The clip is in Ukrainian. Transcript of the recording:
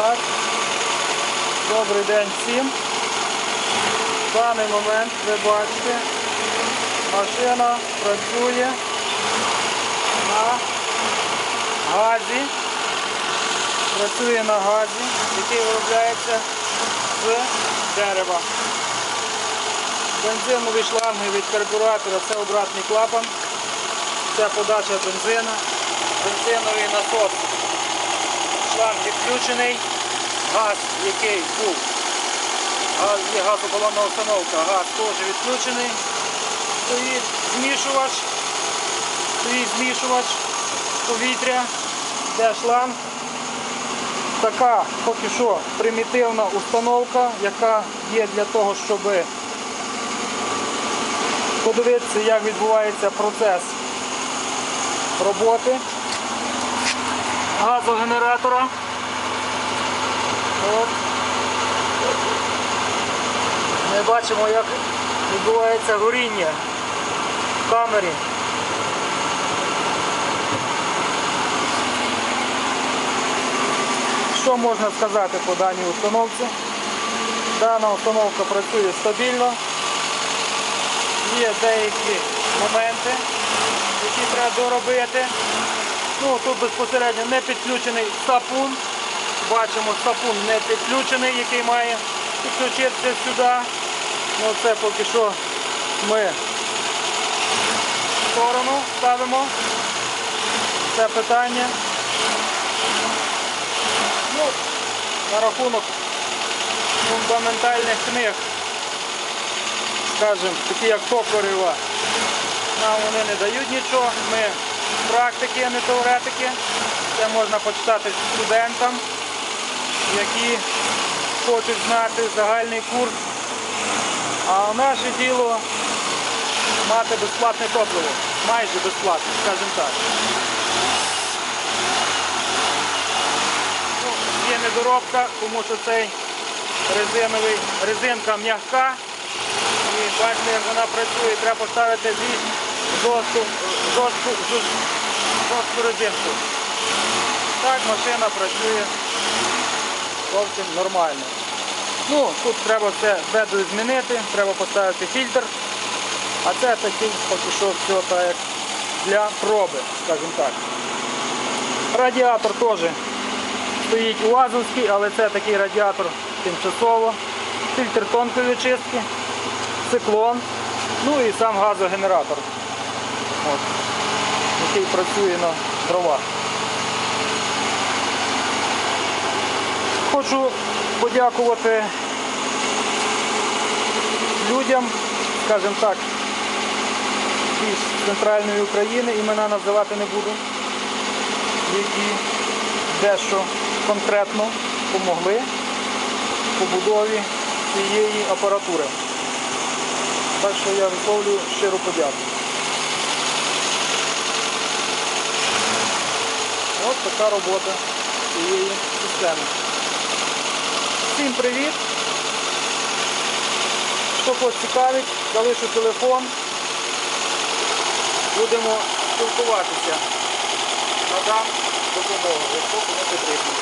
Так. Добрий день всім. В даний момент ви бачите, машина працює на газі. Працює на газі, який виробляється з дерева. Бензинові шланги від карбюратора це обратний клапан, це подача бензина, бензиновий насос. Шланг відключений, газ, який був, газ, є газобалонна установка, газ теж відключений. Стоїть змішувач, стоїть змішувач повітря, де шланг. Така поки що примітивна установка, яка є для того, щоб подивитися, як відбувається процес роботи газогенератора. От. Ми бачимо, як відбувається горіння в камері. Що можна сказати по даній установці? Дана установка працює стабільно. Є деякі моменти, які треба доробити. Ну, тут безпосередньо не підключений сапун. Бачимо, сапун не підключений, який має підключитися сюди. Ну, це поки що ми в сторону ставимо це питання. Ну, на рахунок фундаментальних книг, скажімо, такі як Токарєва, нам вони не дають нічого. Ми практики, а не теоретики. Це можна почитати студентам, які хочуть знати загальний курс. А наше діло мати безплатне топливо. Майже безплатне, скажімо так. Ну, Є недоробка, тому що цей резиновий, резинка м'яка. І бачите, як вона працює, треба поставити більш жорстку, жорстку, жорстку резинку. Так машина працює зовсім нормально. Ну, Тут треба все беду змінити, треба поставити фільтр. А це такий поки що все так для проби, скажімо так. Радіатор теж стоїть УАЗовський, але це такий радіатор тимчасово. Фільтр тонкої очистки, циклон, ну і сам газогенератор, От, який працює на дровах. Хочу подякувати людям, скажімо так, із центральної України, імена називати не буду, які дещо конкретно допомогли в побудові цієї апаратури. Так що я висловлюю щиру подяку. Ось робота цієї системи. Всім привіт! Хто когось цікавить, залишу телефон. Будемо спілкуватися. Надам допомогу, якщо кому потрібно.